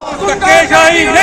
我跟天下。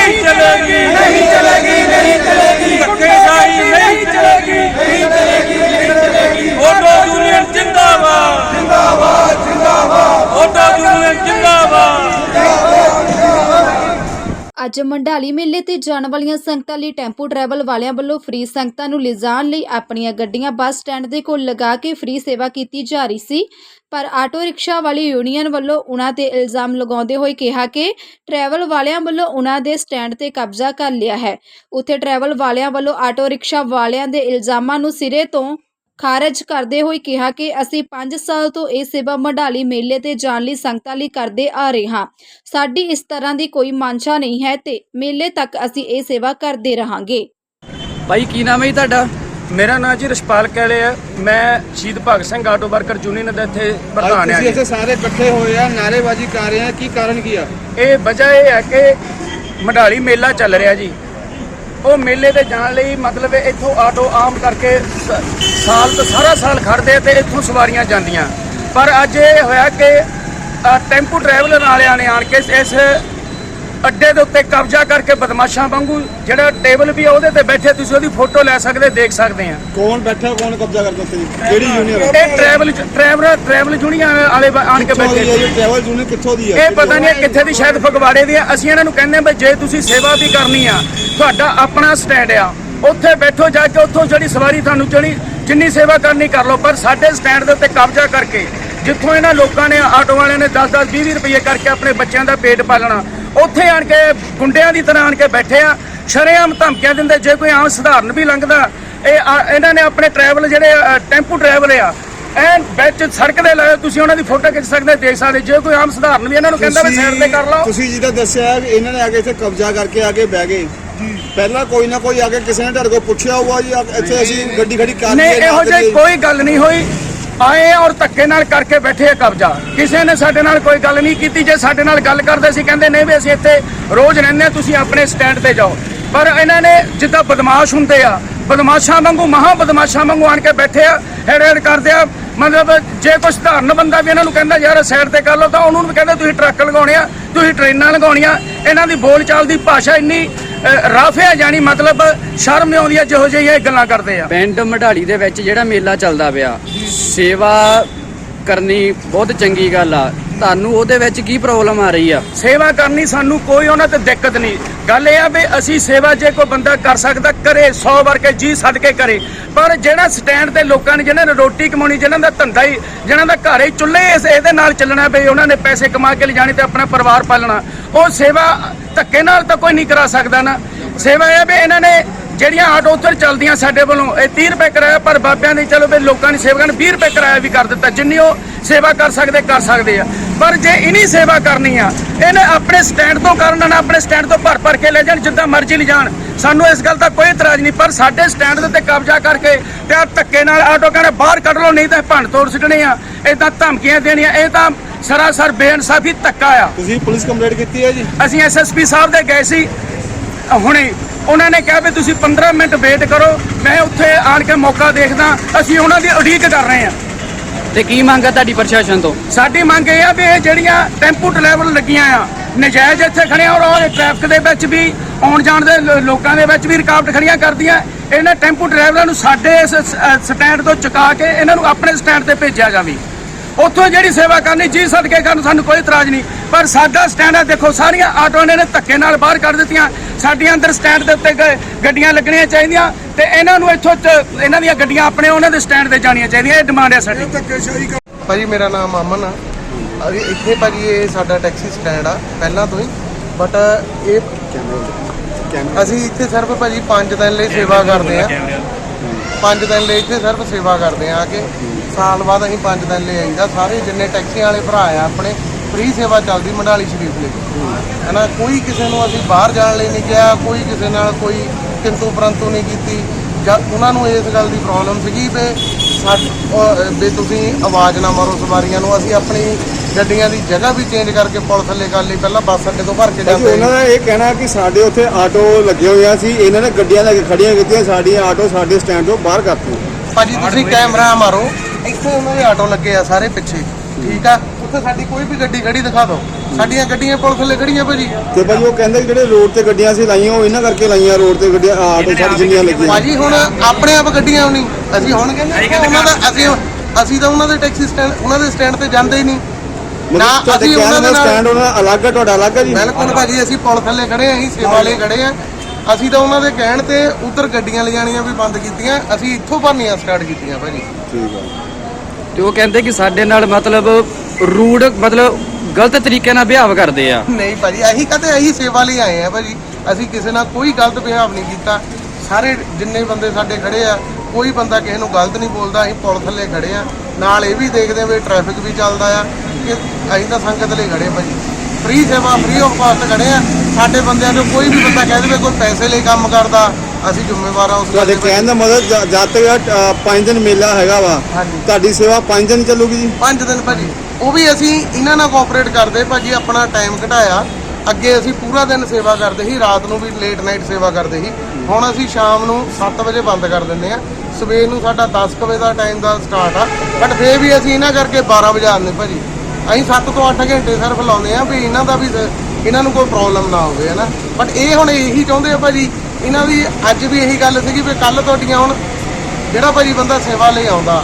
ਅੱਜ ਮੇਲੇ ਤੇ ਜਾਣ ਵਾਲੀਆਂ ਸੰਗਤਾਂ ਲਈ ਟੈਂਪੂ ਟਰੈਵਲ ਵਾਲਿਆਂ ਵੱਲੋਂ ਫ੍ਰੀ ਸੰਗਤਾਂ ਨੂੰ ਲਿਜਾਣ ਲਈ ਆਪਣੀਆਂ ਗੱਡੀਆਂ ਬੱਸ ਸਟੈਂਡ ਦੇ ਕੋਲ ਲਗਾ ਕੇ ਫ੍ਰੀ ਸੇਵਾ ਕੀਤੀ ਜਾ ਰਹੀ ਸੀ। ਪਰ ਆਟੋ ਰਿਕਸ਼ਾ ਵਾਲੀ ਯੂਨੀਅਨ ਵੱਲੋਂ ਉਹਨਾਂ ਤੇ ਇਲਜ਼ਾਮ ਲਗਾਉਂਦੇ ਹੋਏ ਕਿਹਾ ਕਿ ਟਰੈਵਲ ਵਾਲਿਆਂ ਵੱਲੋਂ ਉਹਨਾਂ ਦੇ ਸਟੈਂਡ ਤੇ ਕਬਜ਼ਾ ਕਰ ਲਿਆ ਹੈ। ਉੱਥੇ ਟਰੈਵਲ ਵਾਲਿਆਂ ਵੱਲੋਂ ਆਟੋ ਰਿਕਸ਼ਾ ਵਾਲਿਆਂ ਦੇ ਇਲਜ਼ਾਮਾਂ ਨੂੰ ਸਿਰੇ ਤੋਂ ਖਾਰਜ ਕਰਦੇ ਹੋਏ ਕਿਹਾ ਕਿ ਅਸੀਂ 5 ਸਾਲ ਤੋਂ ਇਹ ਸੇਵਾ ਮਢਾਲੀ ਮੇਲੇ ਤੇ ਜਾਣ ਲਈ ਸੰਗਤਾਂ ਲਈ ਕਰਦੇ ਆ ਰਹੇ ਹਾਂ। ਸਾਡੀ ਇਸ ਤਰ੍ਹਾਂ ਦੀ ਕੋਈ ਮਾਨਸ਼ਾ ਨਹੀਂ ਹੈ ਤੇ ਮੇਲੇ ਤੱਕ ਅਸੀਂ ਇਹ ਸੇਵਾ ਕਰਦੇ ਰਹਾਂਗੇ। ਭਾਈ ਕੀ ਨਾਮ ਹੈ ਜੀ ਤੁਹਾਡਾ? ਮੇਰਾ ਨਾਮ ਜੀ ਰਸ਼ਪਾਲ ਕੈਲੇ ਹੈ। ਮੈਂ Shaheed Bhagat Singh auto worker union ਦਾ ਇੱਥੇ ਪ੍ਰਧਾਨ ਹਾਂ ਤੁਸੀਂ ਜੀ। ਇੱਥੇ ਸਾਰੇ ਇਕੱਠੇ ਹੋਏ ਆ ਨਾਰੇਬਾਜ਼ੀ ਕਰ ਰਹੇ ਆ ਕੀ ਕਾਰਨ ਕੀ ਆ? ਇਹ ਵਜ੍ਹਾ ਇਹ ਹੈ ਕਿ ਮਢਾਲੀ ਮੇਲਾ ਚੱਲ ਰਿਹਾ ਜੀ। ਉਹ ਮੇਲੇ ਤੇ ਜਾਣ ਲਈ ਮਤਲਬ ਇੱਥੋਂ ਆਟੋ ਆਮ ਕਰਕੇ ਸਾਲ ਤੋਂ ਸਾਰਾ ਸਾਲ ਖੜਦੇ ਤੇ ਇੱਥੋਂ ਸਵਾਰੀਆਂ ਜਾਂਦੀਆਂ। ਪਰ ਅੱਜ ਇਹ ਹੋਇਆ ਕਿ ਟੈਂਪੂ ਟਰੈਵਲਰ ਵਾਲਿਆਂ ਨੇ ਆਣ ਕੇ ਇਸ ਅੱਡੇ ਦੇ ਉੱਤੇ ਕਬਜ਼ਾ ਕਰਕੇ ਬਦਮਾਸ਼ਾਂ ਵਾਂਗੂ ਜਿਹੜਾ ਟੇਬਲ ਵੀ ਆ ਉਹਦੇ ਤੇ ਬੈਠੇ ਤੁਸੀਂ ਉਹਦੀ ਫੋਟੋ ਲੈ ਸਕਦੇ ਦੇਖ ਸਕਦੇ ਆ। ਕੌਣ ਬੈਠਾ ਕੌਣ ਕਬਜ਼ਾ ਕਰਦਾ ਉੱਥੇ? ਜੀ? ਕਿਹੜੀ ਯੂਨੀਅਨ? ਇਹ ਟਰੈਵਲ ਟਰੈਵਲ ਟਰੈਵਲ ਯੂਨੀਅਨ ਵਾਲੇ ਆਣ ਕੇ ਬੈਠੇ ਇਹ ਟਰੈਵਲ ਯੂਨੀਅਨ ਕਿੱਥੋਂ ਦੀ ਹੈ ਇਹ ਪਤਾ ਨਹੀਂ ਕਿੱਥੇ ਦੀ ਸ਼ਾਇਦ ਫਗਵਾੜੇ ਦੀ ਆ। ਅਸੀਂ ਇਹਨਾਂ ਨੂੰ ਕਹਿੰਦੇ ਆ ਵੀ ਜੇ ਤੁਸੀਂ ਸੇਵਾ ਵੀ ਕਰਨੀ ਆ ਤੁਹਾਡਾ ਆਪਣਾ ਸਟੈਂਡ ਆ। ਉੱਥੇ ਬੈਠੋ ਜਾ ਕੇ ਉੱਥੋਂ ਜਿਹੜੀ ਸਵਾਰੀ ਤੁਹਾਨੂੰ ਜਿਹੜੀ ਜਿੰਨੀ ਸੇਵਾ ਕਰਨੀ ਕਰ ਲਓ ਪਰ ਸਾਡੇ ਸਟੈਂਡ ਦੇ ਉੱਤੇ ਕਬਜ਼ਾ ਕਰਕੇ ਜਿੱਥੋਂ ਇਹਨਾਂ ਲੋਕਾਂ ਨੇ ਆਟੋ ਵਾਲਿਆਂ ਨੇ 10 10 20 ਰੁਪਏ ਕਰਕੇ ਆਪਣੇ ਬੱਚਿਆਂ ਦਾ ਪੇਟ ਪਾਲਣਾ। ਉੱਥੇ ਆਣ ਕੇ ਗੁੰਡਿਆਂ ਦੀ ਤਰ੍ਹਾਂ ਆਣ ਕੇ ਬੈਠੇ ਆ ਸ਼ਰੇਆਮ ਧਮਕੀਆਂ ਦਿੰਦੇ ਜੇ ਕੋਈ ਆਮ ਸਧਾਰਨ ਵੀ ਲੰਘਦਾ ਇਹ ਇਹਨਾਂ ਨੇ ਆਪਣੇ ਟਰੈਵਲ ਜਿਹੜੇ ਟੈਂਪੂ ਟਰੈਵਲ ਆ ਐਨ ਵਿੱਚ ਸੜਕ ਦੇ ਲਾਏ ਤੁਸੀਂ ਉਹਨਾਂ ਦੀ ਫੋਟੋ ਖਿੱਚ ਸਕਦੇ ਦੇਖ ਸਕਦੇ ਜੇ ਕੋਈ ਆਮ ਸਧਾਰਨ ਵੀ ਇਹਨਾਂ ਨੂੰ ਕਹਿੰਦਾ ਵੀ ਸਾਈਡ ਤੇ ਕਰ ਲਓ ਤੁਸੀਂ ਜਿਹਦਾ ਦੱਸਿਆ ਕਿ ਇਹਨਾਂ ਨੇ ਆ ਕੇ ਇੱਥੇ ਕਬਜ਼ਾ ਕਰਕੇ ਆ ਕੇ ਬਹਿ ਗਏ। ਪਹਿਲਾਂ ਕੋਈ ਨਾ ਕੋਈ ਆ ਕੇ ਕਿਸੇ ਨੇ ਤੁਹਾਡੇ ਕੋਲ ਪੁੱਛਿਆ ਹੋਊਗਾ ਜੀ ਇੱਥੇ ਅਸੀਂ ਗੱਡੀ ਖੜੀ ਕਰ ਨਹੀਂ ਇਹੋ ਜਿਹੀ। ਕੋਈ ਗੱਲ ਨਹੀਂ ਹੋਈ। ਆਏ ਔਰ ਧੱਕੇ ਨਾਲ ਕਰਕੇ ਬੈਠੇ ਆ ਕਬਜ਼ਾ। ਕਿਸੇ ਨੇ ਸਾਡੇ ਨਾਲ ਕੋਈ ਗੱਲ ਨਹੀਂ ਕੀਤੀ। ਜੇ ਸਾਡੇ ਨਾਲ ਗੱਲ ਕਰਦੇ ਸੀ, ਕਹਿੰਦੇ ਨਹੀਂ ਵੀ ਅਸੀਂ ਇੱਥੇ ਰੋਜ਼ ਰਹਿੰਦੇ ਹਾਂ ਤੁਸੀਂ ਆਪਣੇ ਸਟੈਂਡ ਤੇ ਜਾਓ। ਪਰ ਇਹਨਾਂ ਨੇ ਜਿੱਦਾਂ ਬਦਮਾਸ਼ ਹੁੰਦੇ ਆ, ਬਦਮਾਸ਼ਾਂ ਵਾਂਗੂ, ਮਹਾ ਬਦਮਾਸ਼ਾਂ ਵਾਂਗੂ ਆਣ ਕੇ ਬੈਠੇ ਆ ਹੈਡ ਹੈਡ ਕਰਦੇ ਆ। ਮਤਲਬ ਜੇ ਕੋਈ ਸਧਾਰਨ ਬੰਦਾ ਵੀ ਇਹਨਾਂ ਨੂੰ ਕਹਿੰਦਾ, ਯਾਰ ਸਾਈਡ ਤੇ ਕਰ ਲਓ, ਤਾਂ ਉਹਨੂੰ ਵੀ ਕਹਿੰਦੇ, ਤੁਸੀਂ ਟਰੱਕ ਲਗਾਉਣੇ ਆ, ਤੁਸੀਂ ਟ੍ਰੇਨਾਂ ਲਗਾਉਣੀਆਂ। ਇਹਨਾਂ ਦੀ ਬੋਲਚਾਲ ਦੀ ਭਾਸ਼ਾ ਇੰਨੀ ਰਫ ਹੈ ਜਾਨੀ ਮਤਲਬ ਸ਼ਰਮ ਨਹੀਂ ਆਉਂਦੀ, ਜਿਹੋ ਜਿਹੀ ਇਹ ਗੱਲਾਂ ਕਰਦੇ ਆ। ਪਿੰਡ ਮਢਾਲੀ ਦੇ ਵਿੱਚ ਜਿਹੜਾ ਮੇਲਾ ਚੱਲਦਾ ਪਿਆ, ਸੇਵਾ ਕਰਨੀ ਬਹੁਤ ਚੰਗੀ ਗੱਲ ਆ। ਤੁਹਾਨੂੰ ਉਹਦੇ ਵਿੱਚ ਕੀ ਪ੍ਰੋਬਲਮ ਆ ਰਹੀ ਆ? ਸੇਵਾ ਕਰਨੀ ਸਾਨੂੰ ਕੋਈ ਉਹਨਾਂ ਤੇ ਦਿੱਕਤ ਨਹੀਂ। ਗੱਲ ਇਹ ਆ ਵੀ ਅਸੀਂ ਸੇਵਾ ਜੇ ਕੋਈ ਬੰਦਾ ਕਰ ਸਕਦਾ, ਕਰੇ 100 ਵਾਰ ਕੇ ਜੀ ਸੱਦ ਕੇ ਕਰੇ। ਪਰ ਜਿਹੜਾ ਸਟੈਂਡ ਤੇ ਲੋਕਾਂ ਨੇ, ਜਿਹਨਾਂ ਨੇ ਰੋਟੀ ਕਮਾਉਣੀ, ਜਿਹਨਾਂ ਦਾ ਧੰਦਾ ਹੀ, ਜਿਹਨਾਂ ਦਾ ਘਰ ਹੀ ਚੁੱਲ੍ਹੇ ਇਸ, ਇਹਦੇ ਨਾਲ ਚੱਲਣਾ ਵੀ, ਉਹਨਾਂ ਨੇ ਪੈਸੇ ਕਮਾ ਕੇ ਲਿਜਾਣੇ ਤੇ ਆਪਣਾ ਪਰਿਵਾਰ ਪਾਲਣਾ। ਉਹ ਸੇਵਾ ਧੱਕੇ ਨਾਲ ਤਾਂ ਕੋਈ ਨਹੀਂ ਕਰਾ ਸਕਦਾ ਨਾ। ਸੇਵਾ ਇਹ ਆ ਵੀ ਇਹਨਾਂ ਨੇ ਜਿਹੜੀਆਂ ਆਟੋ ਉੱਧਰ ਚੱਲਦੀਆਂ ਸਾਡੇ ਵੱਲੋਂ ਇਹ 30 ਰੁਪਏ ਕਿਰਾਇਆ ਪਰ ਬਾਬਿਆਂ ਦੀ ਚਲੋ ਵੀ ਲੋਕਾਂ ਦੀ ਸੇਵਾ ਕਰਨ 20 ਰੁਪਏ ਕਿਰਾਇਆ ਵੀ ਕਰ ਦਿੱਤਾ ਜਿੰਨੀ ਉਹ ਸੇਵਾ ਕਰ ਸਕਦੇ ਕਰ ਸਕਦੇ ਆ। ਪਰ ਜੇ ਇਨੀ ਸੇਵਾ ਕਰਨੀ ਆ ਇਹਨੇ ਆਪਣੇ ਸਟੈਂਡ ਤੋਂ ਕਰਨ ਨਾ ਆਪਣੇ ਸਟੈਂਡ ਤੋਂ ਭਰ ਭਰ ਕੇ ਲੈ ਜਾਣ ਜਿੱਦਾਂ ਮਰਜ਼ੀ ਲੈ ਜਾਣ। ਸਾਨੂੰ ਇਸ ਗੱਲ ਦਾ ਕੋਈ ਇਤਰਾਜ਼ ਨਹੀਂ ਪਰ ਸਾਡੇ ਸਟੈਂਡ ਦੇ ਉੱਤੇ ਕਬਜ਼ਾ ਕਰਕੇ ਤੇ ਆ ਧੱਕੇ ਨਾਲ ਆਟੋ ਕਹਿੰਦੇ ਬਾਹਰ ਕੱਢ ਲਓ ਨਹੀਂ ਤਾਂ ਭੰਨ ਤੋੜ ਸਿੱਟਣੇ ਆ ਇਦਾਂ ਧਮਕੀਆਂ ਦੇਣੀਆਂ ਇਹ ਤਾਂ ਸਰਾਸਰ ਬੇਇਨਸਾਫੀ ਧੱਕਾ ਆ। ਤੁਸੀਂ ਪੁਲਿਸ ਕੰਪਲੇਂਟ ਕੀਤੀ ਹੈ ਜੀ? ਅਸੀਂ ਐਸਐਸਪੀ ਸਾਹਿਬ ਦੇ ਗਏ ਸੀ ਹੁਣੇ ਉਹਨਾਂ ਨੇ ਕਿਹਾ ਵੀ ਤੁਸੀਂ 15 ਮਿੰਟ ਵੇਟ ਕਰੋ ਮੈਂ ਉੱਥੇ ਆਣ ਕੇ ਮੌਕਾ ਦੇਖਦਾ ਅਸੀਂ ਉਹਨਾਂ ਦੀ ਉਡੀਕ ਕਰ ਰਹੇ ਹਾਂ। ਤੇ ਕੀ ਮੰਗ ਆ ਤੁਹਾਡੀ ਪ੍ਰਸ਼ਾਸਨ ਤੋਂ? ਸਾਡੀ ਮੰਗ ਇਹ ਆ ਵੀ ਇਹ ਜਿਹੜੀਆਂ ਟੈਂਪੂ ਟਰੈਵਲ ਲੱਗੀਆਂ ਆ ਨਜਾਇਜ਼ ਇੱਥੇ ਖੜੀਆਂ ਔਰ ਟ੍ਰੈਫਿਕ ਦੇ ਵਿੱਚ ਵੀ ਆਉਣ ਜਾਣ ਦੇ ਲੋਕਾਂ ਦੇ ਵਿੱਚ ਵੀ ਰੁਕਾਵਟ ਖੜੀਆਂ ਕਰਦੀਆਂ ਇਹਨਾਂ ਟੈਂਪੂ ਡਰਾਈਵਰਾਂ ਨੂੰ ਸਾਡੇ ਇਸ ਸਟੈਂਡ ਤੋਂ ਚੁਕਾ ਕੇ ਇਹਨਾਂ ਨੂੰ ਆਪਣੇ ਸਟੈਂਡ ਤੇ ਭੇਜਿਆ ਜਾਵੇ। ਉੱਥੋਂ ਜਿਹੜੀ ਸੇਵਾ ਕਰਨੀ ਜੀ ਸਦਕੇ ਕਰਨ ਸਾਨੂੰ ਕੋਈ ਇਤਰਾਜ਼ ਨਹੀਂ। ਪਰ ਸਾਡਾ ਸਟੈਂਡ ਹੈ ਦੇਖੋ ਸਾਰੀਆਂ ਆਟੋ ਨੇ ਧੱਕੇ ਨਾਲ ਬਾਹਰ ਕੱਢ ਦਿੱਤੀਆਂ। ਸਾਡੀਆਂ ਅੰਦਰ ਸਟੈਂਡ ਦੇ ਉੱਤੇ ਗੱਡੀਆਂ ਲੱਗਣੀਆਂ ਚਾਹੀਦੀਆਂ ਤੇ ਇਹਨਾਂ ਨੂੰ ਇੱਥੋਂ ਇਹਨਾਂ ਦੀਆਂ ਗੱਡੀਆਂ ਆਪਣੇ ਉਹਨਾਂ ਦੇ ਸਟੈਂਡ ਤੇ ਜਾਣੀਆਂ ਚਾਹੀਦੀਆਂ। ਇਹ ਡਿਮਾਂਡ ਹੈ ਸਾਡੀ। ਭਾਜੀ ਮੇਰਾ ਨਾਮ ਅਮਨ ਆ। ਅਰੇ ਇੱਥੇ ਭਾਜੀ ਇਹ ਸਾਡਾ ਟੈਕਸੀ ਸਟੈਂਡ ਆ ਪਹਿਲਾਂ ਤੋਂ ਹੀ। ਬਟ ਇਹ ਅਸੀਂ ਇੱਥੇ ਸਿਰਫ ਭਾਜੀ 5 ਦਿਨ ਲਈ ਸੇਵਾ ਕਰਦੇ ਆ। 5 ਦਿਨ ਲਈ ਇੱਥੇ ਸਿਰਫ ਸੇਵਾ ਕਰਦੇ ਆ ਕਿ। ਸਾਲ ਬਾਅਦ ਅਸੀਂ 5 ਦਿਨ ਲਈ ਆਈਦਾ। ਸਾਰੇ ਜਿੰਨੇ ਟੈਕਸੀਆਂ ਵਾਲੇ ਭਰਾ ਆ ਆਪਣੇ ਫ੍ਰੀ ਸੇਵਾ ਚੱਲਦੀ ਮੰਡਾਲੀ ਸ਼ਰੀਫ ਲਈ। ਹਨਾ ਕੋਈ ਕਿਸੇ ਨੂੰ ਅਸੀਂ ਬਾਹਰ ਜਾਣ ਲਈ ਨਹੀਂ ਕਿਹਾ ਕੋਈ ਕਿਸੇ ਨਾਲ ਕੋਈ ਕਿੰਤੂ ਪਰੰਤੂ ਨਹੀਂ ਕੀਤੀ। ਜਦ ਉਹਨਾਂ ਨੂੰ ਇਸ ਗੱਲ ਦੀ ਪ੍ਰੋਬਲਮ ਸੀਗੀ ਵੀ ਸਾਡ- ਵੀ ਤੁਸੀਂ ਆਵਾਜ਼ ਨਾ ਮਾਰੋ ਸਵਾਰੀਆਂ ਨੂੰ। ਅਸੀਂ ਆਪਣੀ ਗੱਡੀਆਂ ਦੀ ਜਗ੍ਹਾ ਵੀ ਚੇਂਜ ਕਰਕੇ ਪੁਲ ਥੱਲੇ ਕਰ ਲਈ। ਪਹਿਲਾਂ ਬੱਸ ਅੱਡੇ ਤੋਂ ਭਰ ਕੇ ਜਾਂਦੇ ਉਹਨਾਂ ਦਾ ਇਹ ਕਹਿਣਾ ਕਿ ਸਾਡੇ ਉੱਥੇ ਆਟੋ ਲੱਗੇ ਹੋਏ ਆ ਸੀ। ਇਹਨਾਂ ਨੇ ਗੱਡੀਆਂ ਲੈ ਕੇ ਖੜੀਆਂ ਕੀਤੀਆਂ ਸਾਡੀਆਂ ਆਟੋ ਸਾਡੇ ਸਟੈਂਡ ਤੋਂ ਬਾਹਰ ਕਰਤੀਆਂ ਭਾਜੀ ਤੁਸੀਂ ਕੈਮਰਾ ਮਾਰੋ। ਇੱਥੇ ਉਹਨਾਂ ਦੇ ਆਟੋ ਲੱਗੇ ਆ ਸਾਰੇ ਪਿੱਛੇ ਠੀਕ ਆ? ਉੱਥੇ ਸਾਡੀ ਕੋਈ ਵੀ ਗੱਡੀ ਖੜੀ ਦਿਖਾ ਦਿਓ। ਸਾਡੀਆਂ ਗੱਡੀਆਂ ਪੁਲਿਸ ਥੱਲੇ ਖੜੀਆਂ ਭਾਜੀ। ਤੇ ਭਾਜੀ ਉਹ ਕਹਿੰਦੇ ਕਿ ਜਿਹੜੇ ਰੋਡ ਤੇ ਗੱਡੀਆਂ ਸੀ ਲਾਈਆਂ ਉਹ ਇਹਨਾਂ ਕਰਕੇ ਲਾਈਆਂ ਰੋਡ ਤੇ ਗੱਡੀਆਂ ਆਟੋ ਸਾਡੀ ਜਿੰਨੀਆਂ ਲੱਗੀਆਂ। ਭਾਜੀ ਹੁਣ ਆਪਣੇ ਆਪ ਗੱਡੀਆਂ ਨਹੀਂ। ਅਸੀਂ ਹੁਣ ਕਹਿੰਦੇ ਉਹਨਾਂ ਦਾ ਅਸੀਂ ਅਸੀਂ ਤਾਂ ਉਹਨਾਂ ਦੇ ਟੈਕਸੀ ਸਟੈਂਡ ਉਹਨਾਂ ਦੇ ਸਟੈਂਡ ਤੇ ਜਾਂਦੇ ਹੀ ਨਹੀਂ। ਨਾ ਅਸੀਂ ਉਹਨਾਂ ਦਾ ਸਟੈਂਡ ਉਹਨਾਂ ਦਾ ਅਲੱਗ ਹੈ ਤੁਹਾਡਾ ਅਲੱਗ ਹੈ ਜੀ। ਬਿਲਕੁਲ ਭਾਜੀ ਅਸੀਂ ਪੁਲ ਥੱਲੇ ਖੜੇ ਆਂ ਅਸੀਂ ਸੇਵਾ ਵਾਲੇ ਖੜੇ ਆਂ। ਅਸੀਂ ਤਾਂ ਉਹਨਾਂ ਦੇ ਕਹਿਣ ਤੇ ਉਧਰ ਗੱਡੀਆਂ ਲਿਜਾਣੀਆਂ ਵੀ ਬੰਦ ਕੀਤੀਆਂ ਅਸੀਂ ਇੱਥੋਂ ਭਰਨੀਆਂ ਸਟਾਰਟ ਕੀਤੀਆਂ ਭਾਜੀ। ਠੀਕ ਹੈ ਤੇ ਉਹ ਕਹਿੰਦੇ ਕਿ ਸਾਡੇ ਨਾਲ ਮਤਲਬ ਰੂਡ ਮਤਲਬ ਗਲਤ ਤਰੀਕੇ ਨਾਲ ਵਿਹਾਰ ਕਰਦੇ ਆ। ਨਹੀਂ ਭਾਜੀ, ਅਸੀਂ ਕਦੇ ਅਸੀਂ ਸੇਵਾ ਲਈ ਆਏ ਆ ਭਾਜੀ? ਅਸੀਂ ਕਿਸੇ ਨਾਲ ਕੋਈ ਗਲਤ ਬਿਹੇਵ ਨਹੀਂ ਕੀਤਾ। ਸਾਰੇ ਜਿੰਨੇ ਬੰਦੇ ਸਾਡੇ ਖੜੇ ਆ, ਕੋਈ ਬੰਦਾ ਕਿਸੇ ਨੂੰ ਗਲਤ ਨਹੀਂ ਬੋਲਦਾ, ਅਸੀਂ ਪੁਲ ਥੱਲੇ ਖੜੇ ਆ। ਨਾਲ ਇਹ ਵੀ ਦੇਖਦੇ ਆ ਵੀ ਟ੍ਰੈਫਿਕ ਵੀ ਚੱਲਦਾ ਆ, ਕਿ ਅਸੀਂ ਤਾਂ ਸੰਗਤ ਲਈ ਖੜੇ ਭਾਜੀ। ਫ੍ਰੀ ਸੇਵਾ ਫ੍ਰੀ ਆਫ ਕਾਸਟ ਖੜੇ ਆ। ਸਾਡੇ ਬੰਦਿਆਂ ਨੂੰ ਕੋਈ ਵੀ ਬੰਦਾ ਕਹਿ ਦੇਵੇ, ਕੋਈ ਪੈਸੇ ਲਈ ਕੰਮ ਕਰਦਾ ਅਸੀਂ ਜ਼ਿੰਮੇਵਾਰ ਆ ਉਸ ਗੱਲ ਤੁਹਾਡੇ ਦੇ। ਕਹਿਣ ਦਾ ਮਤਲਬ ਜ- ਜਦ ਤੱਕ 5 ਦਿਨ ਮੇਲਾ ਹੈਗਾ ਵਾ ਹਾਂਜੀ। ਤੁਹਾਡੀ ਸੇਵਾ 5 ਦਿਨ ਚੱਲੂਗੀ ਜੀ? ਪੰਜ ਦਿਨ ਭਾਜੀ। ਉਹ ਵੀ ਅਸੀਂ ਇਹਨਾਂ ਨਾਲ ਕੋਆਪਰੇਟ ਕਰਦੇ ਭਾਜੀ ਆਪਣਾ ਟਾਈਮ ਘਟਾਇਆ। ਅੱਗੇ ਅਸੀਂ ਪੂਰਾ ਦਿਨ ਸੇਵਾ ਕਰਦੇ ਸੀ ਰਾਤ ਨੂੰ ਵੀ ਲੇਟ ਨਾਈਟ ਸੇਵਾ ਕਰਦੇ ਸੀ। ਹੁਣ ਅਸੀਂ ਸ਼ਾਮ ਨੂੰ 7 ਵਜੇ ਬੰਦ ਕਰ ਦਿੰਦੇ ਆ ਸਵੇਰ ਨੂੰ ਸਾਡਾ 10 ਕੁ ਵਜੇ ਦਾ ਟਾਈਮ ਦਾ ਸਟਾਰਟ ਆ। ਬਟ ਫੇਰ ਵੀ ਅਸੀਂ ਇਹਨਾਂ ਕਰਕੇ 12 ਵਜੇ ਆਉਂਦੇ ਭਾਜੀ। ਅਸੀਂ 7 ਤੋਂ 8 ਘੰਟੇ ਸਿਰਫ ਲਾਉਂਦੇ ਆ ਵੀ ਇਹਨਾਂ ਦਾ ਵੀ ਸ- ਇਹਨਾਂ ਨੂੰ ਕੋਈ ਪ੍ਰੋਬਲਮ ਨਾ ਹੋਵੇ ਹਨਾ? ਬਟ ਇਹ ਹੁਣ ਇਹੀ ਚਾਹੁੰਦੇ ਆ ਭਾਜੀ ਇਹਨਾਂ ਦੀ ਅੱਜ ਵੀ ਇਹੀ ਗੱਲ ਸੀਗੀ ਵੀ ਕੱਲ ਤੁਹਾਡੀਆਂ ਹੁਣ ਜਿਹੜਾ ਭਾਜੀ ਬੰਦਾ ਸੇਵਾ ਲਈ ਆਉਂਦਾ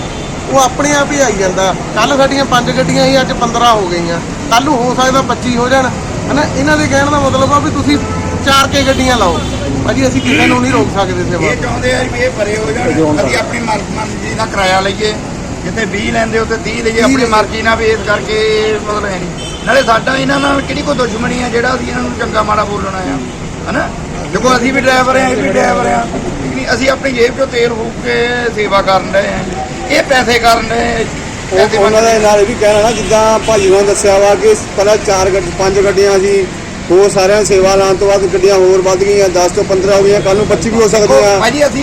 ਉਹ ਆਪਣੇ ਆਪ ਹੀ ਆਈ ਜਾਂਦਾ। ਕੱਲ ਸਾਡੀਆਂ ਪੰਜ ਗੱਡੀਆਂ ਸੀ ਅੱਜ 15 ਹੋ ਗਈਆਂ। ਕੱਲ ਨੂੰ ਹੋ ਸਕਦਾ 25 ਹੋ ਜਾਣ। ਹਨਾ ਇਹਨਾਂ ਦੇ ਕਹਿਣ ਦਾ ਮਤਲਬ ਆ ਵੀ ਤੁਸੀਂ ਚਾਰ ਕੇ ਗੱਡੀਆਂ ਲਾਓ। ਭਾਜੀ ਅਸੀਂ ਕਿਸੇ ਨੂੰ ਨਹੀਂ ਰੋਕ ਸਕਦੇ ਸੇਵਾ। ਇਹ ਚਾਹੁੰਦੇ ਆ ਵੀ ਇਹ ਪਰੇ ਹੋ ਜਾਣ। ਅਸੀਂ ਆਪਣੀ ਮਰ- ਮਰਜ਼ੀ ਨਾਲ ਕਿਰਾਇਆ ਲਈਏ। ਜਿੱਥੇ 20 ਲੈਂਦੇ ਉੱਤੇ 30 ਲਈਏ। ਆਪਣੀ ਮਰਜ਼ੀ ਨਾਲ ਵੀ ਇਸ ਕਰਕੇ ਮਤਲਬ ਹੈ ਨਹੀਂ। ਨਾਲੇ ਸਾਡਾ ਇਹਨਾਂ ਨਾਲ ਕਿਹੜੀ ਕੋਈ ਦੁਸ਼ਮਣੀ ਆ ਜਿਹੜਾ ਅਸੀਂ ਇਹਨਾਂ ਨੂੰ ਚੰਗਾ ਮਾੜਾ ਬੋਲਣਾ ਆ। ਹਨਾ? ਦੇਖੋ ਅਸੀਂ ਵੀ ਡਰਾਈਵਰ ਆ ਇਹ ਵੀ ਡਰਾਈਵਰ ਆ ਨਹੀਂ ਅਸੀਂ ਆਪਣੀ ਜੇਬ ਚੋਂ ਤੇਲ ਫੂਕ ਕੇ ਸੇਵਾ ਕਰਨ ਰਹੇ ਆ ਇਹ ਪੈਸੇ ਕਰਨ ਰਹੇ ਉਹ ਉਹਨਾਂ ਦੇ ਨਾਲ ਇਹ ਵੀ ਕਹਿਣਾ ਨਾ ਜਿੱਦਾਂ ਭਾਜੀ ਨੇ ਦੱਸਿਆ ਵਾ ਕਿ ਪਹਿਲਾਂ ਚਾਰ ਗੱਡੀ ਪੰਜ ਗੱਡੀਆਂ ਸੀ ਹੋਰ ਸਾਰਿਆਂ ਸੇਵਾ ਲਾਉਣ ਤੋਂ ਬਾਅਦ ਗੱਡੀਆਂ ਹੋਰ ਵੱਧ ਗਈਆਂ 10 ਤੋਂ 15 ਹੋ ਗਈਆਂ ਕੱਲ ਨੂੰ 25 ਵੀ ਹੋ ਸਕਦੀਆਂ।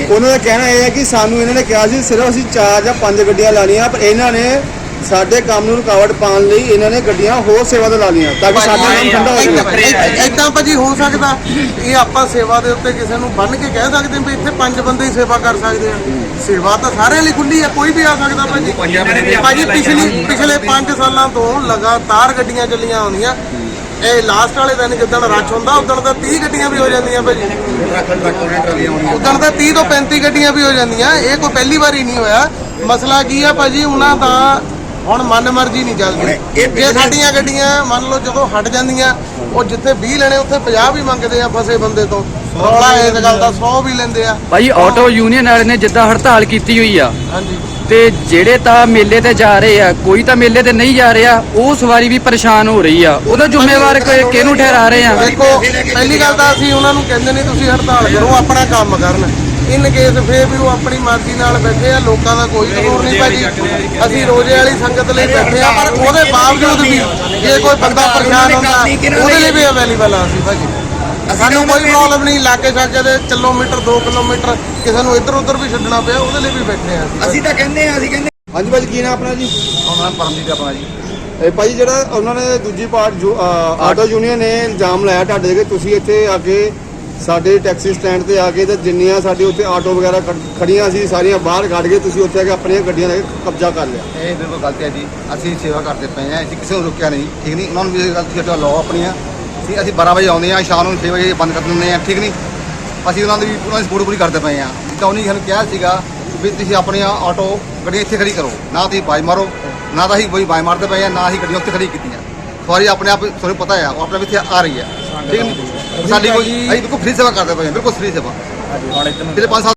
ਉਹਨਾਂ ਦਾ ਕਹਿਣਾ ਇਹ ਹੈ ਕਿ ਸਾਨੂੰ ਇਹਨਾਂ ਨੇ ਕਿਹਾ ਸੀ ਸਿਰਫ ਅਸੀਂ ਚਾਰ ਜਾਂ ਪੰਜ ਗੱਡੀਆਂ ਲਾਣੀਆਂ ਪਰ ਇਹਨਾਂ ਨੇ ਸਾਡੇ ਕੰਮ ਨੂੰ ਰੁਕਾਵਟ ਪਾਉਣ ਲਈ ਇਹਨਾਂ ਨੇ ਗੱਡੀਆਂ ਹੋਰ ਸੇਵਾ ਤੇ ਲਾ ਲਈਆਂ ਤਾਂ ਕਿ ਸਾਡਾ ਕੰਮ ਠੰਡਾ ਹੋ ਜਾਵੇ। ਇਦਾਂ ਭਾਜੀ ਹੋ ਸਕਦਾ ਇਹ ਆਪਾਂ ਸੇਵਾ ਦੇ ਉੱਤੇ ਕਿਸੇ ਨੂੰ ਬੰਨ ਕੇ ਕਹਿ ਸਕਦੇ ਹਾਂ ਵੀ ਇੱਥੇ ਪੰਜ ਬੰਦੇ ਹੀ ਸੇਵਾ ਕਰ ਸਕਦੇ ਆ। ਸੇਵਾ ਤਾਂ ਸਾਰਿਆਂ ਲਈ ਖੁੱਲੀ ਆ ਕੋਈ ਵੀ ਆ ਸਕਦਾ ਭਾਜੀ। ਭਾਜੀ ਪਿਛਲੀ ਪਿਛਲੇ 5 ਸਾਲਾਂ ਤੋਂ ਲਗਾਤਾਰ ਗੱਡੀਆਂ ਚੱਲੀਆਂ ਆਉਂਦੀਆਂ ਇਹ ਲਾਸਟ ਵਾਲੇ ਦਿਨ ਜਿੱਦਣ ਰੱਛ ਹੁੰਦਾ ਉਦੋਂ ਤਾਂ 30 ਗੱਡੀਆਂ ਵੀ ਹੋ ਜਾਂਦੀਆਂ ਭਾਜੀ। ਉਦੋਂ ਤਾਂ 30 ਤੋਂ 35 ਗੱਡੀਆਂ ਵੀ ਹੋ ਜਾਂਦੀਆਂ ਇਹ ਕੋਈ ਪਹਿਲੀ ਵਾਰੀ ਨਹੀਂ ਹੋਇਆ। ਮਸਲਾ ਕੀ ਆ ਭਾਜੀ ਉਹਨਾਂ ਦਾ ਹੁਣ ਮਨ ਮਰਜ਼ੀ ਨਹੀਂ ਚੱਲਦੀ। ਜੇ ਸਾਡੀਆਂ ਗੱਡੀਆਂ ਮੰਨ ਲਓ ਜਦੋਂ ਹਟ ਜਾਂਦੀਆਂ ਉਹ ਜਿੱਥੇ 20 ਲੈਣੇ ਉੱਥੇ 50 ਵੀ ਮੰਗਦੇ ਆ ਫਸੇ ਬੰਦੇ ਤੋਂ। ਰੌਲਾ ਇਸ ਗੱਲ ਦਾ 100 ਵੀ ਲੈਂਦੇ ਆ। ਭਾਈ ਆਟੋ ਯੂਨੀਅਨ ਵਾਲੇ ਨੇ ਜਿੱਦਾਂ ਹੜਤਾਲ ਕੀਤੀ ਹੋਈ ਆ ਹਾਂਜੀ। ਤੇ ਜਿਹੜੇ ਤਾਂ ਮੇਲੇ ਤੇ ਜਾ ਰਹੇ ਆ ਕੋਈ ਤਾਂ ਮੇਲੇ ਤੇ ਨਹੀਂ ਜਾ ਰਿਹਾ ਉਹ ਸਵਾਰੀ ਵੀ ਪਰੇਸ਼ਾਨ ਹੋ ਰਹੀ ਆ। ਉਹਦਾ ਜ਼ਿੰਮੇਵਾਰ ਕਿਹਨੂੰ ਠਹਿਰਾ ਰਹੇ ਆ? ਦੇਖੋ ਪਹਿਲੀ ਗੱਲ ਤਾਂ ਅਸੀਂ ਉਹਨਾਂ ਨੂੰ ਕਹਿੰਦੇ ਨਹੀਂ ਤੁਸੀਂ ਹੜਤਾਲ ਕਰੋ ਆਪਣਾ ਕੰਮ ਕਰਨ। ਇਨ ਕੇਸ ਫੇਰ ਵੀ ਉਹ ਆਪਣੀ ਮਰਜ਼ੀ ਨਾਲ ਬੈਠੇ ਆ ਲੋਕਾਂ ਦਾ ਕੋਈ ਕਸੂਰ ਨਹੀਂ ਭਾਜੀ। ਅਸੀਂ ਰੋਜ਼ੇ ਵਾਲੀ ਸੰਗਤ ਲਈ ਬੈਠੇ ਆ ਪਰ ਉਹਦੇ ਬਾਵਜੂਦ ਵੀ ਜੇ ਕੋਈ ਬੰਦਾ ਪਰੇਸ਼ਾਨ ਹੁੰਦਾ ਉਹਦੇ ਲਈ ਵੀ ਅਵੇਲੇਬਲ ਆ ਅਸੀਂ ਭਾਜੀ। ਸਾਨੂੰ ਕੋਈ ਪ੍ਰੋਬਲਮ ਨਹੀਂ ਇਲਾਕੇ ਛਾਕੇ ਦੇ ਕਿਲੋਮੀਟਰ 2 ਕਿਲੋਮੀਟਰ ਕਿਸੇ ਨੂੰ ਇੱਧਰ ਉੱਧਰ ਵੀ ਛੱਡਣਾ ਪਿਆ ਉਹਦੇ ਲਈ ਵੀ ਬੈਠੇ ਆ ਅਸੀਂ ਤਾਂ ਕਹਿੰਦੇ ਆ ਅਸੀਂ ਕਹਿੰਦੇ ਹਾਂਜੀ ਭਾਜੀ ਕੀ ਨਾਮ ਆਪਣਾ ਜੀ? ਉਹਨਾਂ ਪਰਮਜੀਤ ਆਪਣਾ ਜੀ। ਇਹ ਭਾਈ ਜਿਹੜਾ ਉਹਨਾਂ ਨੇ ਦੂਜੀ ਪਾਰਟ ਆਟੋ ਯੂਨੀਅਨ ਨੇ ਇਲਜ਼ਾਮ ਲਾਇਆ ਤੁਹਾਡੇ ਤੇ ਕਿ ਤੁਸੀਂ ਇੱਥੇ ਆ ਕੇ ਸਾਡੇ ਟੈਕਸੀ ਸਟੈਂਡ ਤੇ ਆ ਕੇ ਤੇ ਜਿੰਨੀਆਂ ਸਾਡੇ ਉੱਥੇ ਆਟੋ ਵਗੈਰਾ ਖੜ- ਖੜੀਆਂ ਸੀ, ਸਾਰੀਆਂ ਬਾਹਰ ਕੱਢ ਕੇ ਤੁਸੀਂ ਉੱਥੇ ਆ ਕੇ ਆਪਣੀਆਂ ਗੱਡੀਆਂ ਲੈ ਕੇ ਕਬਜ਼ਾ ਕਰ ਲਿਆ। ਇਹ ਬਿਲਕੁਲ ਗਲਤ ਹੈ ਜੀ। ਅਸੀਂ ਸੇਵਾ ਕਰਦੇ ਪਏ ਹਾਂ, ਅਸੀਂ ਕਿਸੇ ਨੂੰ ਰੋਕਿਆ ਨਹੀਂ, ਠੀਕ ਨਹੀਂ? ਉਹਨਾਂ ਨੂੰ ਵੀ ਇਹ ਗੱਲ ਤੁਸੀਂ ਲਾਓ ਆਪਣੀਆਂ। ਠੀਕ ਅਸੀਂ 12 ਵਜੇ ਆਉਂਦੇ ਹਾਂ, ਸ਼ਾਮ ਨੂੰ 6 ਵਜੇ ਬੰਦ ਕਰ ਦਿੰਦੇ ਹਾਂ, ਠੀਕ ਨਹੀਂ? ਅਸੀਂ ਉਹਨਾਂ ਦੀ ਵੀ ਪੂਰਾ ਸਪੋਰਟ ਪੂਰੀ ਕਰਦੇ ਪਏ ਹਾਂ। ਤਾਂ ਉਹਨੇ ਸਾਨੂੰ ਕਿਹਾ ਸੀਗਾ ਵੀ ਤੁਸੀਂ ਆਪਣੀਆਂ ਆਟੋ ਗੱਡੀਆਂ ਇੱਥੇ ਖੜੀ ਕਰੋ, ਨਾ ਤੁਸੀਂ ਬਾਜ ਮਾਰੋ, ਨਾ ਤਾਂ ਅਸੀਂ ਕੋਈ ਬਾਜ ਮਾਰਦੇ ਪਏ ਹਾਂ, ਨਾ ਅਸੀਂ ਗੱਡੀਆਂ ਉੱਥੇ ਖੜੀ ਕੀਤੀਆਂ। ਸਵਾਰੀ ਆਪਣੇ ਆਪ, ਤੁਹਾਨੂੰ ਪਤਾ ਹੈ, ਉਹ ਆਪਣੇ ਆਪ ਇੱਥੇ ਆ ਰਹੀ ਹੈ। ਠੀਕ ਨਹੀਂ? ਸਾਡੀ ਕੋਈ ਅਸੀਂ ਬਿਲਕੁਲ ਫ੍ਰੀ ਸੇਵਾ ਕਰਦੇ ਪਏ ਹਾਂ ਬਿਲਕੁਲ ਫ੍ਰੀ ਸੇਵਾ। ਪਿਛਲੇ ਪੰਜ ਸਾਲ